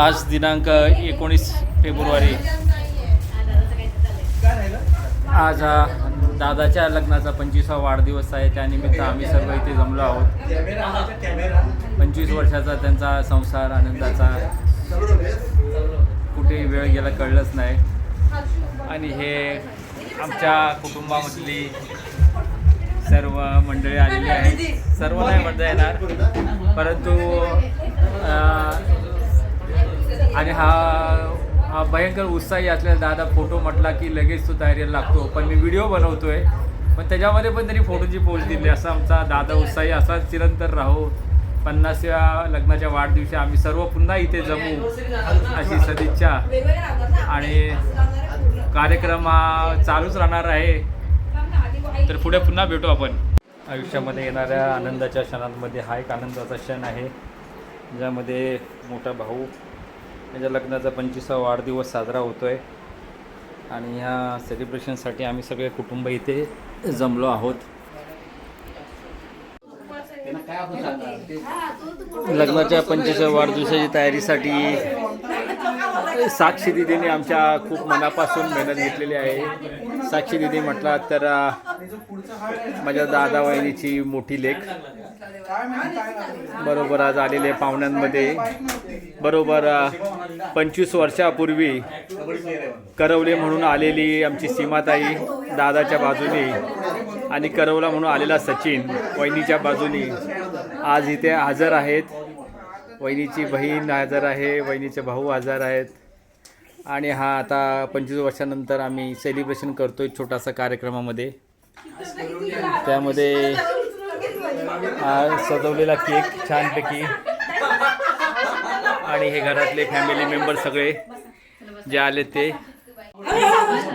आज दिनांक एकोणीस फेब्रुवारी. आज हा दादाच्या लग्नाचा पंचवीसा वाढदिवस आहे. त्यानिमित्त आम्ही सर्व इथे जमलो आहोत. पंचवीस वर्षाचा त्यांचा संसार आनंदाचा. कुठेही वेळ गेला कळलंच नाही. आणि हे आमच्या कुटुंबामधली सर्व मंडळी आलेली आहेत. सर्व नाही म्हणता येणार. परंतु आणि हा हा भयंकर उत्साही असलेला दादा फोटो म्हटला की लगेच तो तयारीला लागतो. पण मी व्हिडिओ बनवतोय. पण त्याच्यामध्ये पण त्यांनी फोटोची पोच दिली. असा आमचा दादा उत्साही असाच चिरंतर राहो. पन्नासव्या लग्नाच्या वाढदिवशी आम्ही सर्व पुन्हा इथे जमू अशी सदिच्छा. आणि कार्यक्रम हा चालूच राहणार आहे. तर पुढे पुन्हा भेटू आपण. आयुष्यामध्ये येणाऱ्या आनंदाच्या क्षणांमध्ये हा एक आनंदाचा क्षण आहे. ज्यामध्ये मोठा भाऊ त्याच्या लग्नाचा पंचवीसा वाढदिवस साजरा होतो आहे आणि ह्या सेलिब्रेशनसाठी आम्ही सगळे कुटुंब इथे जमलो आहोत. लग्नाच्या पंचवीसव्या वाढदिवसाची तयारीसाठी साक्षी दिदीने आमच्या खूप मनापासून मेहनत घेतलेली आहे. साक्षी दिदी म्हटलात तर माझ्या दादा वहिनीची मोठी लेख. बरोबर आज आलेले पाहुण्यांमध्ये. बरोबर पंचवीस वर्षापूर्वी करवले म्हणून आलेली आमची सीमाताई दादाच्या बाजूने आणि करवला म्हणून आलेला सचिन वहिनीच्या बाजूने आज इथे हजर आहेत. वहिनीची बहीण हजर आहे वहिनीचे भाऊ हजर आहेत. आणि हा आता पंचवीस वर्षानंतर आम्ही सेलिब्रेशन करतो आहे छोटासा कार्यक्रमामध्ये. त्यामध्ये सजवलेला केक छानपैकी आणि हे घरातले फॅमिली मेंबर सगळे जे आले ते.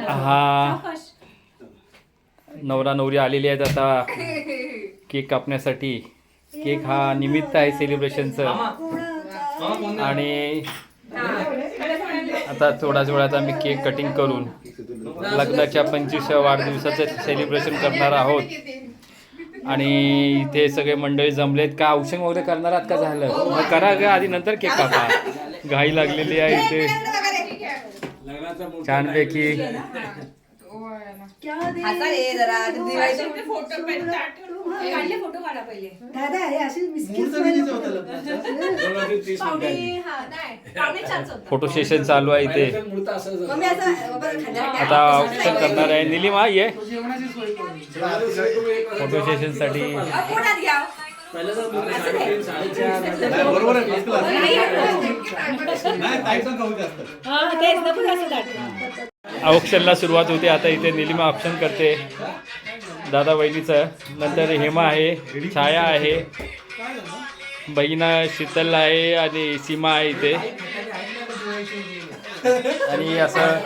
हा. नवरा नवरी आलेली आहेत आता. केक कापण्यासाठी. केक हा निमित्त आहे सेलिब्रेशनचं आणि आता थोड्याच वेळात आम्ही केक कटिंग करून लग्नाच्या पंचवीसव्या वाढदिवसाचं सेलिब्रेशन करणार आहोत. आणि इथे सगळे मंडळी जमलेत. का औषध वगैरे करणार आहात का झालं? मग करा का आधी नंतर केक कापा. घाई लागलेली आहे इथे. छानपैकी. फोटो काढा पहिले. दादा हे अशी बिस्किट फोटो सेशन चालू आहे इथे. आता ऑप्शन करणार आहे. निलिमा ये. फोटो बरोबर आहे. खाऊ जास्त. ऑप्शनला सुरुवात होते. आता इथे निलिमा ऑप्शन करते. दादा बहिणीचं नंतर हेमा आहे छाया आहे बहिणा शीतल आहे आणि सीमा आहे इथे. आणि असं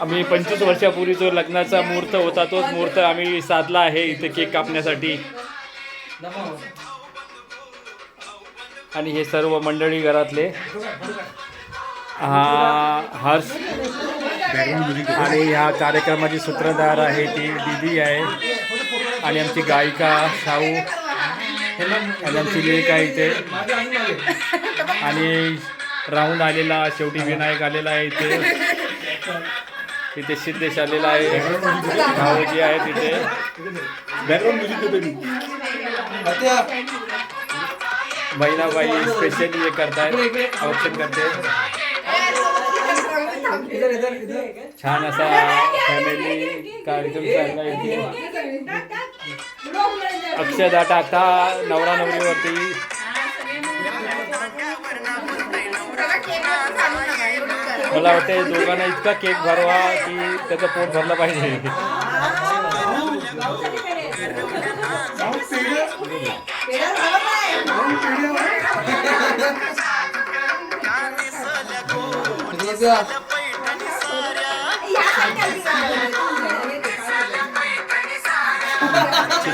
आम्ही पंचवीस वर्षापूर्वी जो लग्नाचा मुहूर्त होता तोच मुहूर्त आम्ही साधला आहे इथे केक कापण्यासाठी. आणि हे सर्व मंडळी घरातले. हा हर्ष. आणि ह्या कार्यक्रमाची सूत्रधार आहे ती दीदी आहे. आणि आमची गायिका शाहू. आणि आमची लेख आहे इथे. आणि राऊंड आलेला शेवटी विनायक आलेला आहे इथे. इथे सिद्धेश आलेला आहे. भाऊजी आहे तिथे बॅकग्राऊंड म्युझिक होते मी. बहिणाबाई स्पेशली हे करतायत. औक्षण करते. छान असा फॅमिली कार्यक्रम चालला इथे अक्षदा टाकता नवरा नवरीवरती मला वाटते दोघांना इतका केक भरवा की त्याचं पोट भरलं पाहिजे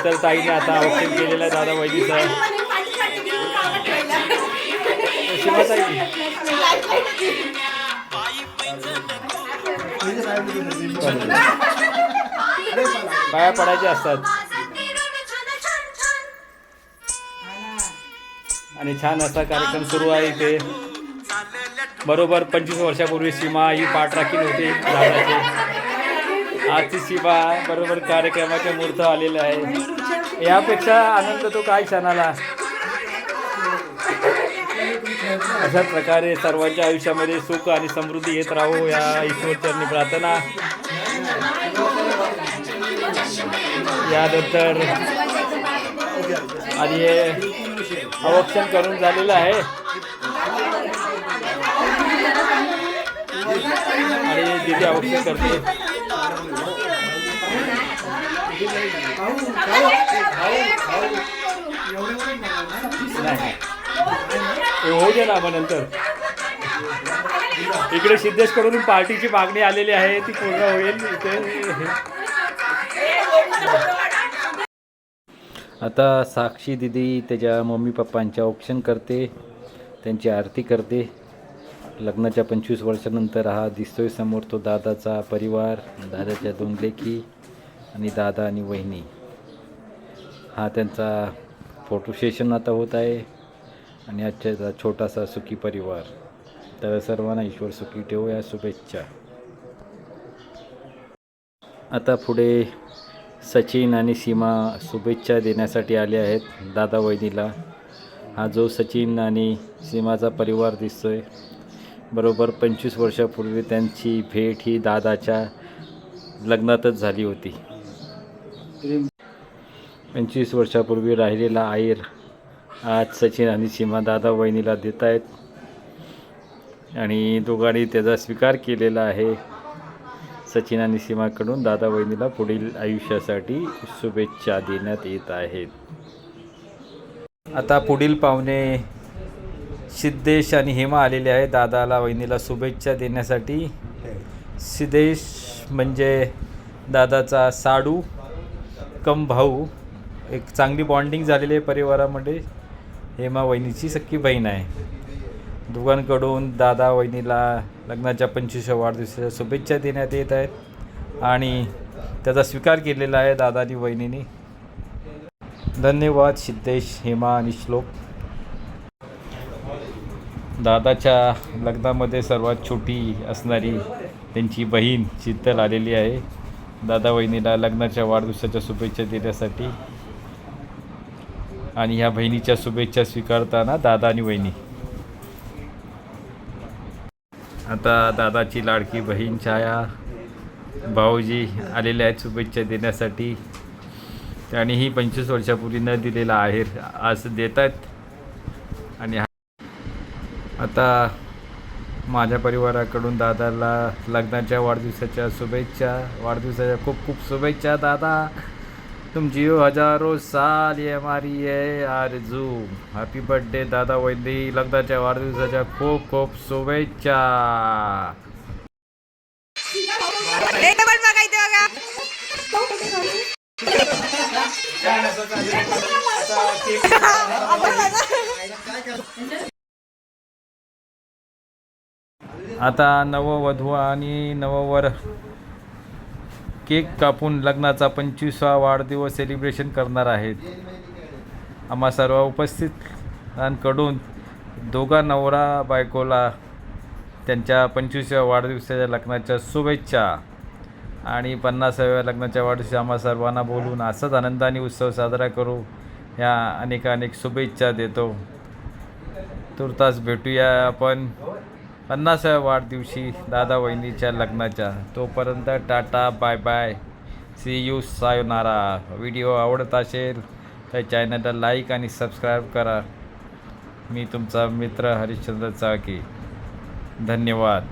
शीतल ताईने आता औक्षण केलेलं आहे दादा वैदीचं पाया पडायचे असतात. आणि छान असा कार्यक्रम सुरू आहे इथे. बरोबर पंचवीस वर्षापूर्वी सीमा ही पाठ राखील होती दादाची. आजची सीमा बरोबर कार्यक्रमाच्या मुहूर्त आलेलं आहे. यापेक्षा आनंद तो काय क्षणाला? अशा प्रकारे सर्वांच्या आयुष्यामध्ये सुख आणि समृद्धी येत राहो या ईश्वरचरणी प्रार्थना. यानंतर आणि हे अवक्षण करून झालेलं आहे. आणि तिथे अवक्षण करते होऊ दे ना नंतर. इकडे सिद्धेश करून पार्टीची मागणी आलेली आहे ती पूर्ण होईल इथे. आता साक्षी दिदी त्याच्या मम्मी पप्पांच्या ऑप्शन करते त्यांची आरती करते. लग्नाच्या पंचवीस वर्षानंतर हा दिसतोय समोर तो दादाचा परिवार दादाच्या दोन लेकी आणि दादा आणि वहिनी. हा त्यांचा फोटो सेशन आता होत आहे आणि आजच्या छोटासा सुखी परिवार. तर सर्वांना ईश्वर सुखी ठेवू या शुभेच्छा. आता पुढे सचिन आणि सीमा शुभेच्छा देण्यासाठी आले आहेत दादा वहिनीला. हा जो सचिन आणि सीमाचा परिवार दिसतोय बरोबर पंचवीस वर्षापूर्वी त्यांची भेट ही दादाच्या लग्नातच झाली होती. पंचवीस वर्षापूर्वी राहिलेला आईर आज सचिन आणि सीमा दादा वहिनीला देत आहेत आणि दोघांनी त्याचा स्वीकार केलेला आहे. सचिन आणि सीमाकडून दादा वहिनीला पुढील आयुष्यासाठी शुभेच्छा देण्यात येत आहेत. आता पुढील पाहुणे सिद्धेश आणि हेमा आलेले आहे दादाला वहिनीला शुभेच्छा देण्यासाठी. सिद्धेश म्हणजे दादाचा साडू कम भाऊ. एक चांगली बॉन्डिंग झालेली आहे परिवारामध्ये. हेमा वहिनीची सख्खी बहीण आहे. दोघांकडून दादा वहिनीला लग्नाच्या पंचवीसव्या वाढदिवसाच्या शुभेच्छा देण्यात येत आहेत. आणि त्याचा स्वीकार केलेला आहे दादा आणि वहिनीने. धन्यवाद सिद्धेश हेमा आणि श्लोक. दादाच्या लग्नामध्ये सर्वात छोटी असणारी त्यांची बहीण शीतल आलेली आहे. दादा वहिनीला लग्नाच्या वाढदिवसाच्या शुभेच्छा देण्यासाठी आणि ह्या बहिणीच्या शुभेच्छा स्वीकारताना दादा आणि वहिनी. आता दादाची लाडकी बहीण छाया भाऊजी आलेले आहेत शुभेच्छा देण्यासाठी. त्यांनीही पंचवीस वर्षापूर्वी न दिलेला आहे आज देत आहेत आता माझ्या परिवाराकडून दादाला लग्नाच्या वाढदिवसाच्या शुभेच्छा. वाढदिवसाच्या खूप खूप शुभेच्छा दादा. तुम जियो हजारो साल ये हमारी है आरजू. हॅपी बर्थडे दादा वैदी लग्नाच्या वाढदिवसाच्या खूप खूप शुभेच्छा. आता नववधू आणि नववर केक कापून लग्नाचा पंचवीसवा वाढदिवस सेलिब्रेशन करणार आहेत. आम्हा सर्व उपस्थितांकडून दोघा नवरा बायकोला त्यांच्या पंचवीसव्या वाढदिवसाच्या लग्नाच्या शुभेच्छा आणि पन्नासाव्या लग्नाच्या वाढदिवशी आम्हा सर्वांना बोलून असाच आनंदाने उत्सव साजरा करू या अनेकानेक शुभेच्छा देतो. तुर्तास भेटूया आपण. पन्नासाव्या वाढदिवशी दादा वहिनीच्या लग्नाच्या. तोपर्यंत tata bye bye. See you sayonara video आवडत असेल तर चॅनलला लाईक आणि सबस्क्राईब करा. मी तुमचा मित्र हरिश्चंद्र चाळके. धन्यवाद.